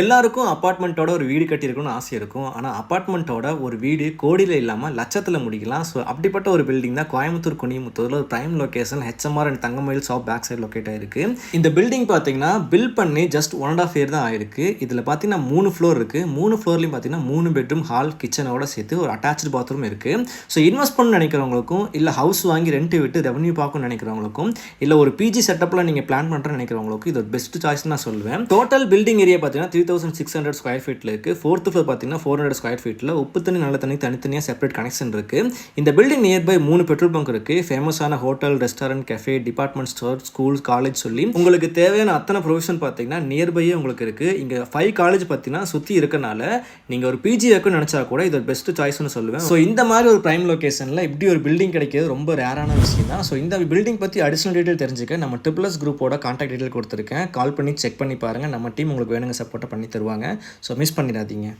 எல்லாருக்கும் அப்பார்ட்மெண்ட்டோட ஒரு வீடு கட்டியிருக்கணும்னு ஆசை இருக்கும். ஆனால் அப்பார்ட்மெண்ட்டோட ஒரு வீடு கோடியில் இல்லாமல் லட்சத்தில் முடிக்கலாம். ஸோ அப்படிப்பட்ட ஒரு பில்டிங் தான் கோயம்புத்தூர் குனிமுத்தூரில் ஒரு prime location HMR and Thangamayil shop back side locate ஆயிருக்கு. இந்த பில்டிங் பார்த்தீங்கன்னா பில் பண்ணி just one and half year தான் ஆயிருக்கு. இதில் பார்த்தீங்கன்னா மூணு ஃப்ளோர் இருக்குது மூணு ஃப்ளோர்லையும் பார்த்தீங்கன்னா மூணு பெட்ரூம் ஹால் கிச்சனோட சேர்த்து ஒரு அட்டாச்சு பாத்ரூம் இருக்குது ஸோ இன்வெஸ்ட் பண்ண நினைக்கிறவங்களுக்கும் இல்லை ஹவுஸ் வாங்கி ரெண்ட் விட்டு ரெவன்யூ பார்க்கணும்னு நினைக்கிறவங்களுக்கும் இல்லை ஒரு பிஜி செட்டப்பில் நீங்கள் பிளான் பண்ணுறேன்னு நினைக்கிறவங்களுக்கும் இது ஒரு பெஸ்ட் சாய்ஸ் நான் சொல்லுவேன். டோட்டல் பில்டிங் ஏரியா பார்த்தீங்கன்னா three thousand six hundred square ஃபீட்டில் இருக்குது ஃபோர்த்து ஃப்ளோர் பார்த்தீங்கன்னா ஃபோர் ஹண்ட்ரட் ஸ்கொயர் ஃபீட்டில் உப்பு தண்ணி நல்ல தண்ணி தனித்தனியாக செப்பரேட் கனெக்ஷன் இருக்குது இந்த பில்டிங் நியர்பை மூணு பெட்ரோல் பங்க் இருக்குது ஃபேமஸான hotel restaurant cafe department store school college சொல்லி உங்களுக்கு தேவையான அத்தனை ப்ரொவிஷன் பார்த்தீங்கன்னா நியர்பையே உங்களுக்கு இருக்குது இங்கே ஃபைவ் காலேஜ் பார்த்தீங்கன்னா சுற்றி இருக்கனால நீங்கள் ஒரு பிஜி வைக்கணும்னு நினச்சா கூட இது ஒரு பெஸ்ட் சாய்ஸ்னு சொல்லுவேன். ஸோ இந்த மாதிரி ஒரு ப்ரைம் லொகேஷனில் இப்படி ஒரு பில்டிங் கிடைக்கிறது ரொம்ப ரேரான விஷயம் தான். ஸோ இந்த பில்டிங் பற்றி அடிஷனல் டீட்டெயில் தெரிஞ்சுக்க நம்ம ட்ரிபிள்எஸ் குரூப்போட கான்டாக்ட் டீட்டெயில் கொடுத்துருக்கேன். கால் பண்ணி செக் பண்ணி பாருங்கள் நம்ம டீம் உங்களுக்கு வேணுங்க சப்போர்ட்டை பண்ணி தருவாங்க. ஸோ மிஸ் பண்ணிடாதீங்க.